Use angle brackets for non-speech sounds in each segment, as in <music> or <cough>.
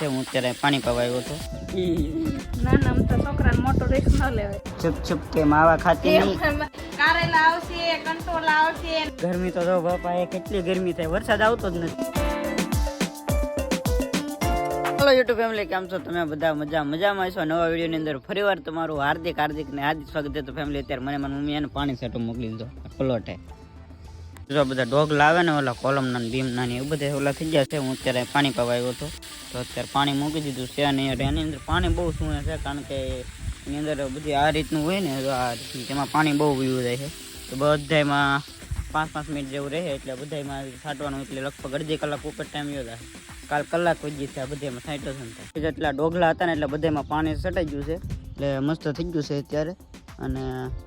છે હું અત્યારે પાણી પાવા આવ્યો હતો ના ના તો છોકરાને મોટો રિસ્ક ન લેવાય. છુપ છુપ કે માવા ખાતી નહીં. કારેલા આવશે કંટોલા આવશે. ગરમી તો જો બાપા એ કેટલી ગરમી થાય. વરસાદ આવતો જ નથી. હેલો યુટ્યુબ ફેમિલી કેમ છો? તમે બધા મજા મજામાં છો નવા વિડીયોની અંદર ફરીવાર તમારું હાર્દિક હાર્દિક ને હાર્દિક સ્વાગત છે. તો ફેમિલી અત્યારે મને મારી મમ્મી એને પાણી સેટો મોકલી દીધો. પલોટે. જો બધા ડોગ લાવે ને ઓલા કોલમના ભીમના ને એ બધા ઓલા થઈ ગયા છે. હું અત્યારે પાણી પાવા આવ્યો હતો. તો અત્યારે પાણી મૂકી દીધું છે અને એની અંદર પાણી બહુ શું છે, કારણ કે એની અંદર બધી આ રીતનું હોય ને, આ તેમાં પાણી બહુ પીવું જાય છે તો બધામાં પાંચ પાંચ મિનિટ જેવું રહે એટલે બધામાં છાંટવાનું એટલે લગભગ અડધી કલાક ઉપર ટાઈમ હતા કાલ કલાક વધી છે બધામાં સાઈટો છે જેટલા ડોગલા હતા ને એટલે બધામાં પાણી સટાઈ ગયું છે. એટલે મસ્ત થઈ ગયું છે અત્યારે. અને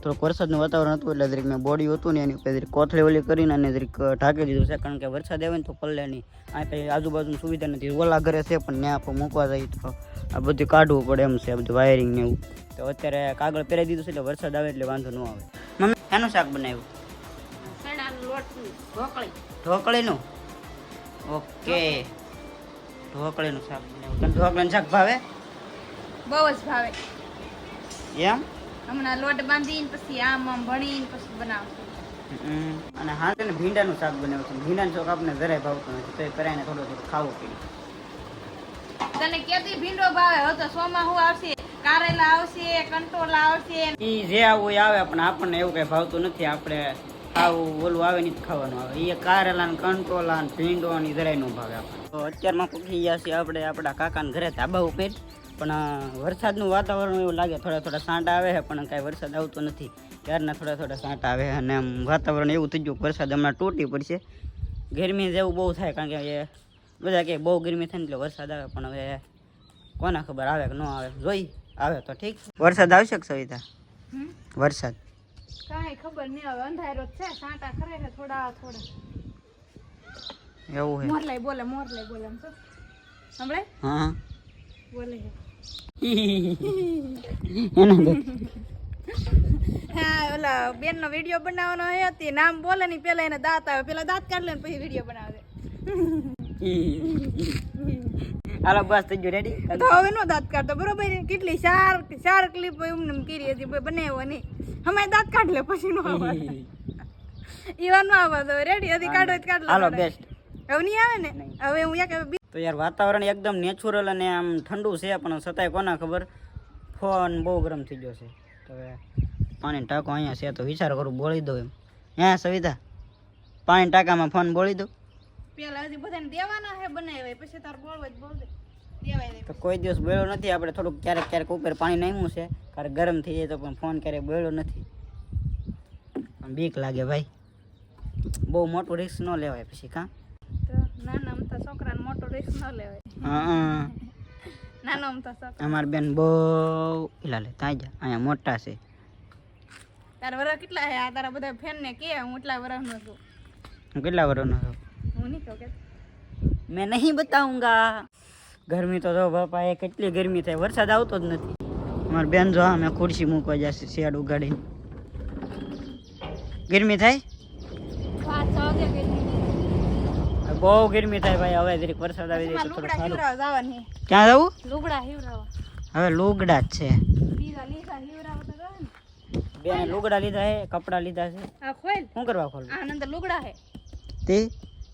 થોડુંક વરસાદનું વાતાવરણ હતું એટલે જરીક મેં બોડી હતું ને એની ઉપર જરીક કોથળી ઓલી કરીને અને જરીક ઢાંકી દીધું છે. કારણ કે વરસાદ આવે ને તો પલ્લે નહીં આ પછી આજુબાજુની સુવિધા નથી. ઓલા ઘરે છે પણ ત્યાં આપણે મૂકવા જાય તો આ બધું કાઢવું પડે એમ છે આ બધું વાયરિંગ ને એવું. તો અત્યારે કાગળ પહેરાઈ દીધું છે એટલે વરસાદ આવે એટલે વાંધો ન આવે. મમ્મી શાનું શાક બનાવ્યું? ઢોકળીનું? ઓકે. ઢોકળીનું શાક બનાવ્યું. ઢોકળીનું શાક ભાવે? બહુ જ ભાવે. એમ? હમણાં લોટ બાંધીને પછી આમ આમ ભણીને પછી બનાવશું. અને હા તેને ભીંડાનું શાક બનાવ્યું છે. ભીંડાનું શાક આપણે જરાય ભાવતું નથી તો એ કરાઈને થોડું થોડું ખાવું પડ્યું તને કેતી ભીંડો ભાવે? હવે તો સોમાં હું આવશે કારેલા આવશે કંટોલા આવશે. એ જે આવું આવે પણ આપણને એવું કઈ ભાવતું નથી. આપણે ખાવું ઓલું આવે નહીં ખાવાનું આવે. એ કારેલા ને કંટોલા ને ભીંડો ને જરાય નો ભાવે આપણને. તો અત્યારમાં પૂછી ગયા છે આપણે આપણા કાકાના ઘરે ધાબા ઉપર. પણ વરસાદનું વાતાવરણ એવું લાગે થોડા થોડા સાંટા આવે છે પણ કાંઈ વરસાદ આવતો નથી. ત્યારના થોડા થોડા સાંટા આવે અને આમ વાતાવરણ એવું થઈ ગયું વરસાદ હમણાં તૂટી પડશે. ગરમી જેવું બહુ થાય કારણ કે એ બધા કે બહુ ગરમી થાય ને એટલે વરસાદ આવે પણ હવે કોને ખબર આવે કે ન આવે. જોઈ આવે તો ઠીક. વરસાદ આવશે કે સવિતા? વરસાદ. કાંઈ ખબર નહીં હવે અંધારો છે સાંટા ખરે છે થોડા થોડા. એવું હે મોરલાઈ બોલે મોરલાઈ બોલે સંભળાય હા બોલે. હા ઓલા બેન નો વીડિયો બનાવવાનો હે હતી નામ બોલે ની પેલા એને દાંત આવે પેલા દાંત કાઢ લે ને પછી વીડિયો બનાવે. હાલો બસ થઈ ગયો. રેડી તો હવે નો દાંત કાઢતો બરોબર? કેટલી ચાર ચાર ક્લિપ એમને એમ કરી હતી બનાવ્યો નહીં. હમણાં દાંત કાઢ લે પછી નો આવે. ઈવા નો આવે રેડી હતી કાઢો કાઢ કાઢ હાલો લે બેસ્ટ હવે નહીં આવે ને? હવે હું એક તો યાર વાતાવરણ એકદમ નેચરલ અને આમ ઠંડુ છે પણ છતાંય કોના ખબર? ફોન બહુ ગરમ થઈ ગયો છે. તો હવે પાણી ટાંકો અહીંયા છે તો વિચાર કરું બોળી દઉં એમ. હે સવિતા? પાણી ટાંકામાં ફોન બોળી દઉં? પેલા હજી બધાને દેવાના હે બનાવ્યા પછી તાર બોલવા જ બોલ દે તો કોઈ દિવસ બોલ્યો નથી આપણે થોડુંક ક્યારેક ક્યારેક ઉપર પાણી નાખ્યું છે. ક્યારેક ગરમ થઈ જાય તો પણ ફોન ક્યારેક બોલ્યો નથી. બીક લાગે ભાઈ. બહુ મોટું રિસ્ક ન લેવાય પછી કાં? તો નાના અમથા છોકરાને મોટો રિસ્ક ન લેવાય. હા નાનો અમથા છોકરા. અમાર બેન બહુ પેલા લે ત્યાં જા અહીંયા મોટા છે. તારા વરસ કેટલા હે? આ તારા બધા ફેન ને કે હું એટલા વરસનો છું. હું કેટલા વર્ષનો છું? હું નહીં કહું કે. મેં નહીં બતાઉંગા ગરમી તો જો બાપા એ કેટલી ગરમી થાય. વરસાદ આવતો જ નથી. અમારી બેન જો અમે ખુરશી મૂકવા જશે શિયાળ ઉગાડીને. ગરમી થાય? છ બહુ ગરમી થાય ભાઈ હવે જરીક વરસાદ આવી જાય તો થોડું સારું. ક્યાં જવું? લુગડા હિવરાવા. હવે લુગડા જ છે. બેને લુગડા લીધા છે કપડા લીધા છે. આ ખોલ. શું કરવા ખોલ? આનંદ લુગડા હે તે?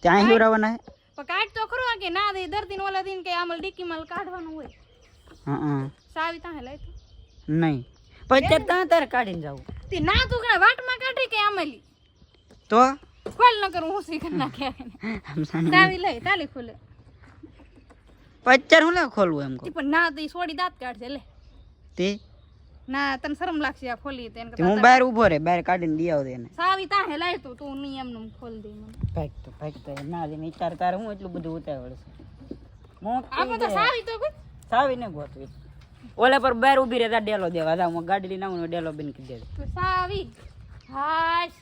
ત્યાં હિવરાવાના છે? પણ કાઢ તો ખરો કે ના દે દર્દી ને ઓલા દિન કે આમલ ડીકી માલ કાઢવાનું હોય. હા સાવી તાહે લઈ તો. નહીં. પછી ત્યાં તારે કાઢીને જાવ. તે ના તું વાટમાં કાઢી કે આમલી? તો? ખોલ ન કરું હું શીખ નાખે સાવી લઈ તાલી ખોલે. પચ્ચર હું લે ખોલવું એમ કહું? પણ ના દઈ સોડી દાંત કાઢશે લે. તે? ના તને શરમ લાગશે આ ખોલી તે હું બહાર ઊભો રે બહાર કાઢીને દી આવ એને. સાવી તાહે લાય તું તું નહીં એમનું ખોલ દે મને. ભાગ તો ભાગ તો ના દે વિચાર તારે હું એટલું બધું ઉતાવળ છે. મોક આપણે તો સાવી તો સાવી ને ગોતવી. ઓલે પર બહાર ઊભી રહેતા ડેલો દેવા. દા હું ગાડી લઈને આવું ને ડેલો બેન કીધે તું સાવી. હાશ.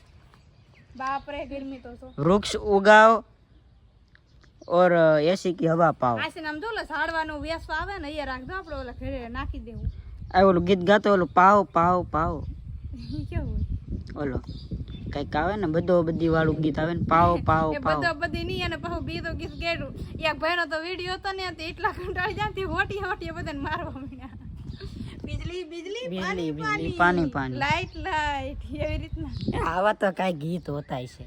રે ગરમી તો તો વૃક્ષ ઉગાવ ઓર એસી કી હવા પાઓ આસી નામ જો લે ઝાડવાનું વેસ આવે ને એ રાખજો આપણે ઓલા ઘરે નાખી દેવું. આ ઓલું ગીત ગાતો ઓલું પાવ પાવ પાવ. કેવું ઓલો કંઈક આવે ને બધો બધી વાળું ગીત આવે ને પાવ પાવ એ પાવ. બધો બધી નહીં અને પાછું બીજો ગીત ગેડું એક ભાઈનો તો વીડિયો હતો ને તે એટલા કંટાળી જાય તે હોટી હોટી બધાને મારવા માંડ્યા. બિજલી બિજલી બિજલી બિજલી પાણી. પાણી લાઈટ લાઈટ એવી રીતના. આવા તો કાંઈ ગીત હોતા છે.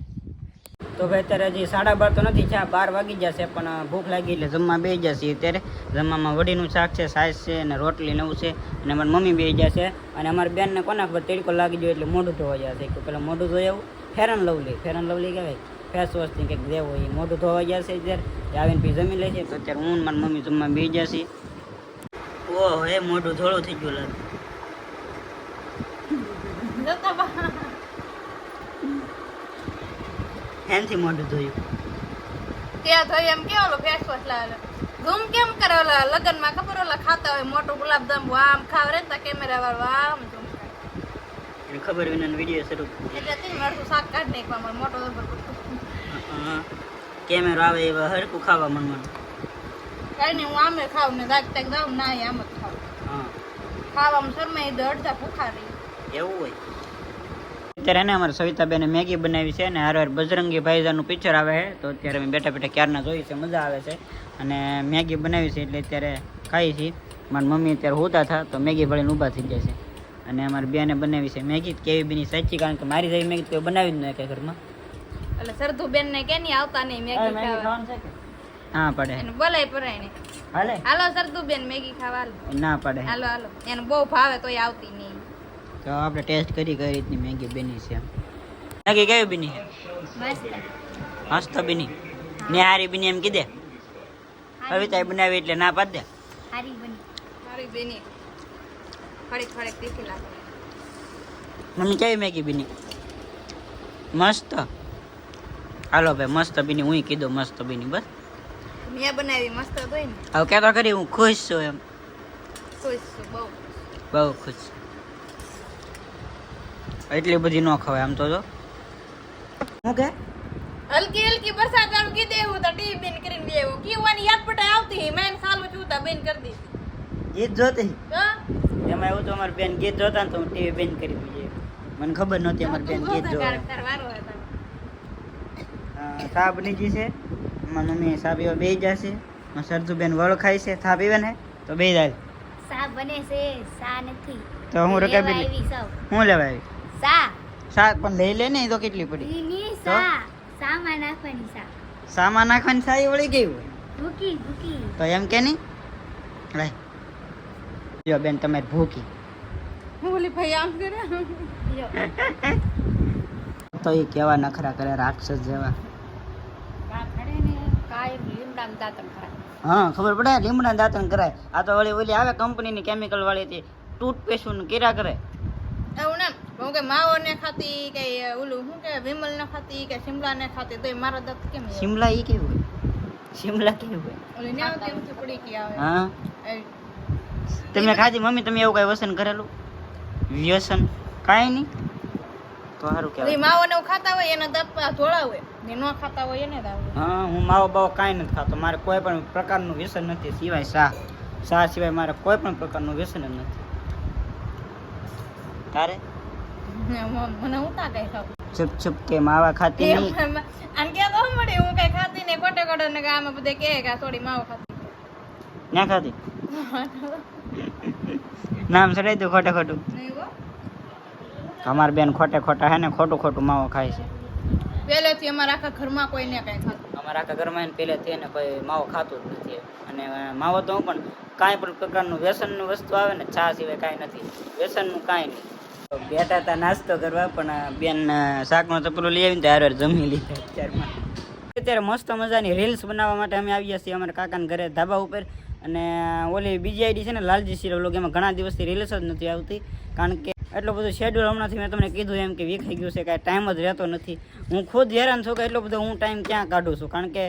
તો ભાઈ અત્યારે હજી સાડા બાર તો નથી ચા બાર વાગી જશે પણ ભૂખ લાગી એટલે જમવા બે જશે અત્યારે. જમવામાં વડીનું શાક છે સાસ છે અને રોટલી નવું છે અને અમારી મમ્મી બે જશે અને અમારી બેનને કોના ખબર તેડકો લાગી ગયો એટલે મોઢું ધોવા જશે. કે પેલા મોઢું ધોઈ આવું fair and lovely fair and lovely કહેવાય. ફેસ વોશથી કંઈક દેવો એ મોઢું ધોવા જશે અત્યારે. આવીને પછી જમી લેજે. તો અત્યારે હું મારી મમ્મી જમવા બે જશે. ઓહ એ મોઢું ધોળું થઈ ગયું લાગે. એનથી મોઢું ધોયું. ત્યાં ધોઈ એમ કે ઓલો ફેસ વોશ લાવે ધૂમ કેમ કરે ઓલા લગનમાં ખબર ઓલા ખાતા હોય મોટું ગુલાબ જાંબુ આમ ખાવરે તા કેમેરા વાળો આમ ધૂમ એને ખબર વિના વીડિયો શરૂ. એટલે તે મારું શાક કાઢ નાખવા મળે મોટો કેમેરો આવે એવા હરકું ખાવા મનમાં કઈ નહીં હું આમે ખાવ ને રાત તક દાવ ના આમ જ ખાવ હા. ખાવામાં શરમાઈ તો અડધા ભૂખા રહી. એવું હોય. અત્યારે એને અમારે સવિતાબેને મેગી બનાવી છે અને હાર હાર બજરંગી ભાઈજાનનું પિક્ચર આવે છે તો અત્યારે અમે બેઠા બેઠા ક્યારના જોઈએ છે મજા આવે છે. અને મેગી બનાવી છે એટલે અત્યારે ખાઈ છીએ મારી મમ્મી અત્યારે હોતા હતા તો મેગી ભળીને ઊભા થઈ જાય છે. અને અમારી બેને બનાવી છે મેગી. કેવી બીની સાચી? કારણ કે મારી જેવી મેગી તો બનાવી જ ન કે ઘરમાં. એટલે સરધુ બેન ને કે નહીં આવતા નહીં મેગી ખાવા. હા પડે. એને બોલાય પરાય ને હાલે? હાલો સરદુ બેન મેગી ખાવા હાલો. ના પડે. હાલો હાલો. એને બહુ ભાવે તોય આવતી નહીં. તો આપણે ટેસ્ટ કરી કઈ રીતની મેગી બની છે? મેગી કેવી બની? મસ્ત. મસ્ત બની. ને હારી બની એમ કીધે? કવિતા બનાવી એટલે ના પાડ દે? હારી બની. હારી બની. ખડે ખડે તીખી લાગે. મમ્મી કેવી મેગી બની? મસ્ત. હાલો ભાઈ મસ્ત બની. હું કીધું મસ્ત બની બસ. મેં બનાવી મસ્ત હોય ને. હવે કહેતો કરી હું ખુશ છું એમ. ખુશ છું બહુ. બહુ ખુશ. એટલી બધી ન ખવાય આમ તો જો. હું કે? હલકી હલકી વરસાદ આમ કીધે હું તો ટીવી બેન કરીને બે એવું કીવાની યાદ પટાય આવતી મેં સાલું છું તા બેન કરી દીધી. ગીત જોતી? હા? એમાં એવું તો અમારી બેન ગીત જોતા ને તો હું ટીવી બેન કરી દીધી મને ખબર નહોતી અમારી બેન ગીત જોવે તાર- તાર વારો હતો. અ, ચા બની ગઈ છે. મારી મમ્મી ચા પીવા બે જશે મારા સરજુબેન વળ ખાય છે. ચા પીવે ને તો બે જાય. સાપ બને છે. સા નથી. તો હું રકાબી હું લેવા આવી? સા. શાક પણ લઈ લે ને એ તો કેટલી પડી. ની તો? સા. સામાં નાખવાની સા. સામાન નાખવાની સાઈ વળી ગઈ હોય. ભૂકી ભૂકી. તો એમ કે નહીં લાય જો બેન તમે ભૂકી. હું બોલી ભાઈ આમ કરે? <laughs> તો એ કેવા નખરા કરે રાક્ષસ જેવા. દાંતણ હા ખબર પડે? લીમડા દાંતણ કરાય. આ તો વળી ઓલી આવે કંપનીની કેમિકલ વાળી હતી ટૂથપેસ્ટનું કેરા કરે. એવું ને હું કે માવો ને ખાતી કે ઓલું શું કે વિમલ ને ખાતી કે શિમલા ને ખાતી? તો મારા દત્ત કેમ શિમલા ઈ કેવું હોય? શિમલા કેવું હોય? ઓલી ને કેમ એમથી પડી ગઈ આવે? હા? એ તમે ખાધી? મમ્મી તમે એવું કઈ વસન કરેલું? વ્યસન? કાઈ નહીં. તો સારું કહેવાય. માવો ને એવું ખાતા હોય એના દાંત ધોળા હોય. ને ન ખાતા હોય ને હા હું માવો બાવો કાંઈ નથી ખાતો. મારે કોઈ પણ પ્રકારનું વ્યસન નથી. સિવાય શા શા સિવાય મારે કોઈ પણ પ્રકારનું વ્યસન જ નથી. તારે? મને હું તા કઈ ખાવ. છુપ છુપ કે માવા ખાતી નહીં. આને કે તો મળે? હું કઈ ખાતી નહીં. કોટે કોટે ને આમાં બધે કે કે થોડી માવો ખાતી. ના ખાતી નામ ચડાવી દઉં ખોટે ખોટું. અમાર. બેન ખોટે ખોટા હે ને ખોટું ખોટું માવો ખાય છે. પહેલેથી અમારા આખા ઘરમાં કોઈને કાંઈ ખાતું અમારા આખા ઘરમાં એને પહેલેથી એને કોઈ માવો ખાતું જ નથી. અને માવો તો હું પણ કાંઈ પણ પ્રકારનું વ્યસનનું વસ્તુ આવે ને ચા સિવાય કાંઈ નથી. વ્યસનનું કાંઈ નહીં. બેઠા હતા નાસ્તો કરવા, પણ બેન શાકનો ચપલો લઈ આવીને ત્યારે જમી લીધા અત્યારમાં. અત્યારે મસ્ત મજાની રીલ્સ બનાવવા માટે અમે આવ્યા છીએ અમારા કાકાના ઘરે ધાબા ઉપર. અને ઓલી બીજી આઈડી છે ને, લાલજી સિરો એમાં ઘણા દિવસથી રીલ્સ જ નથી આવતી. કારણ કે એટલો બધો શેડ્યુલ હમણાંથી મેં તમને કીધું એમ કે વીખાઈ ગયું છે કાંઈ ટાઈમ જ રહેતો નથી. હું ખુદ હેરાન છું કે એટલો બધો હું ટાઈમ ક્યાં કાઢું છું? કારણ કે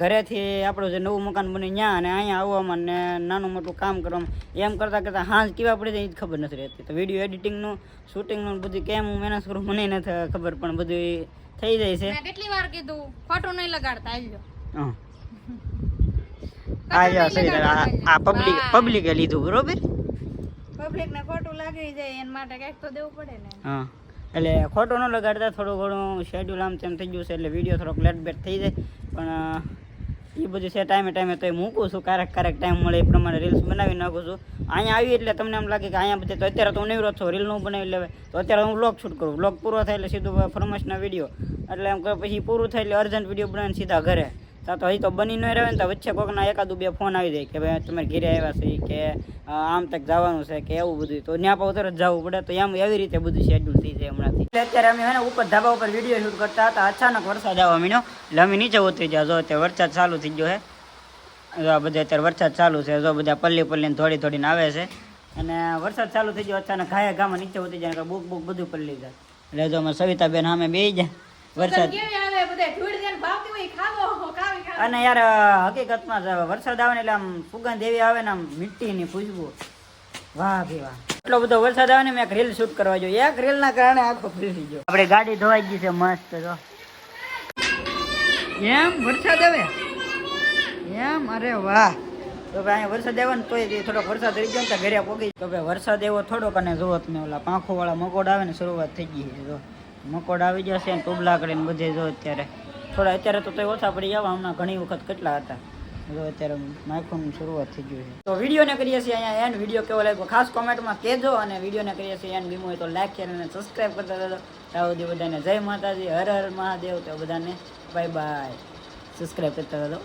ઘરેથી આપણું જે નવું મકાન બન્યું ત્યાં અને અહીંયા આવવામાં ને નાનું મોટું કામ કરવામાં એમ કરતાં કરતાં હાંજ કેવા પડી જાય એ જ ખબર નથી રહેતી. તો વીડિયો એડિટિંગનું શૂટિંગનું બધું કેમ હું મહેનત કરું મને નથી ખબર પણ બધું થઈ જાય છે. કેટલી વાર કીધું ફોટો નહીં લગાડતા હા. આ પબ્લિક પબ્લિકે લીધું બરોબર? પબ્લિક ને ખોટું લાગી જાય, એના માટે કંઈક તો દેવું પડે ને. હા. એટલે ખોટું ન લગાડતા, થોડું ઘણું શેડ્યુલ આમ તેમ થઈ ગયું છે, એટલે વીડિયો થોડોક લેટ બેટ થઈ જાય. પણ એ બધું છે ટાઈમે ટાઈમે તો મૂકું છું, ક્યારેક ક્યારેક ટાઈમ મળે એ પ્રમાણે રીલ્સ બનાવી નાખું છું. અહીંયા આવી એટલે તમને એમ લાગે કે અહીંયા બધે તો અત્યારે તો હું નવરો છું રીલનું બનાવી લેવાય. તો અત્યારે હું વ્લોગ શૂટ કરું. વ્લોગ પૂરો થાય એટલે સીધું ફરમાશના વીડિયો એટલે એમ કે પછી પૂરું થાય એટલે અર્જન્ટ વીડિયો બનાવીને સીધા ઘરે. તા તો અહીં તો બની ન રહે ને તો વચ્ચે કોકના એકાદું બે ફોન આવી જાય કે ભાઈ તમે ઘેરે આવ્યા છે કે આમ તક જવાનું છે કે એવું બધું. તો ત્યાં પાછું તરત જવું પડે. તો એમ એવી રીતે બધું શેડ્યુલ થઈ જાય હમણાંથી. અત્યારે અમે હે ને ઉપર ધાબા ઉપર વીડિયો શૂટ કરતા હતા. અચાનક વરસાદ આવવા મીનો. એટલે અમે નીચે ઉતરી ગયા. જો અત્યારે વરસાદ ચાલુ થઈ ગયો છે જો આ બધા અત્યારે વરસાદ ચાલુ છે. જો બધા પલ્લી પલ્લીને થોડી થોડીને આવે છે. અને વરસાદ ચાલુ થઈ ગયો. અચાનક ઘાયા ગામાં નીચે ઉતરી જાય બુક બુક બધું પલ્લી જાય. એટલે જો અમે સવિતાબેન સામે બે જાય વરસાદ. આવે અને યાર હકીકતમાં જ વરસાદ આવે ને એટલે આમ સુગંધ એવી આવે ને આમ મીઠીની ખુશ્બુ વાહ ભી વાહ. એટલો બધો વરસાદ આવે ને મેં એક રીલ શૂટ કરવા જોઈએ. એક રીલ ના કારણે આખો ફરી ગયો. આપણે ગાડી ધોવાઈ ગઈ છે મસ્ત તો એમ વરસાદ આવે? એમ? અરે વાહ. તો ભાઈ અહીંયા વરસાદ આવ્યો ને તોય થોડોક વરસાદ રહી ગયો ને ઘરે પોગી તો ભાઈ વરસાદ એવો થોડોક અને જુઓ તમે ઓલા પાંખો વાળા મકોડ આવે ને શરૂઆત થઈ ગઈ છે જો. મકોડ આવી જશે ને ટુબલા કરીને બધે જો અત્યારે. થોડા અત્યારે તો તોય ઓછા પડી જવા હમણાં ઘણી વખત કેટલા હતા. જો અત્યારે માઇક્રોની શરૂઆત થઈ ગયું છે. તો વિડીયોને કરીએ છીએ અહીંયા એન્ડ વીડિયો કેવો લાગ્યો? ખાસ કોમેન્ટમાં કહેજો અને વિડીયોને કરીએ છીએ એન્ડ ગીમો તો લાઈક શેર અને સબસ્ક્રાઈબ કરતા રહેજો. સુધી બધાને જય માતાજી, હર હર મહાદેવ. તો બધાને બાય બાય સબસ્ક્રાઈબ કરતા રહેજો.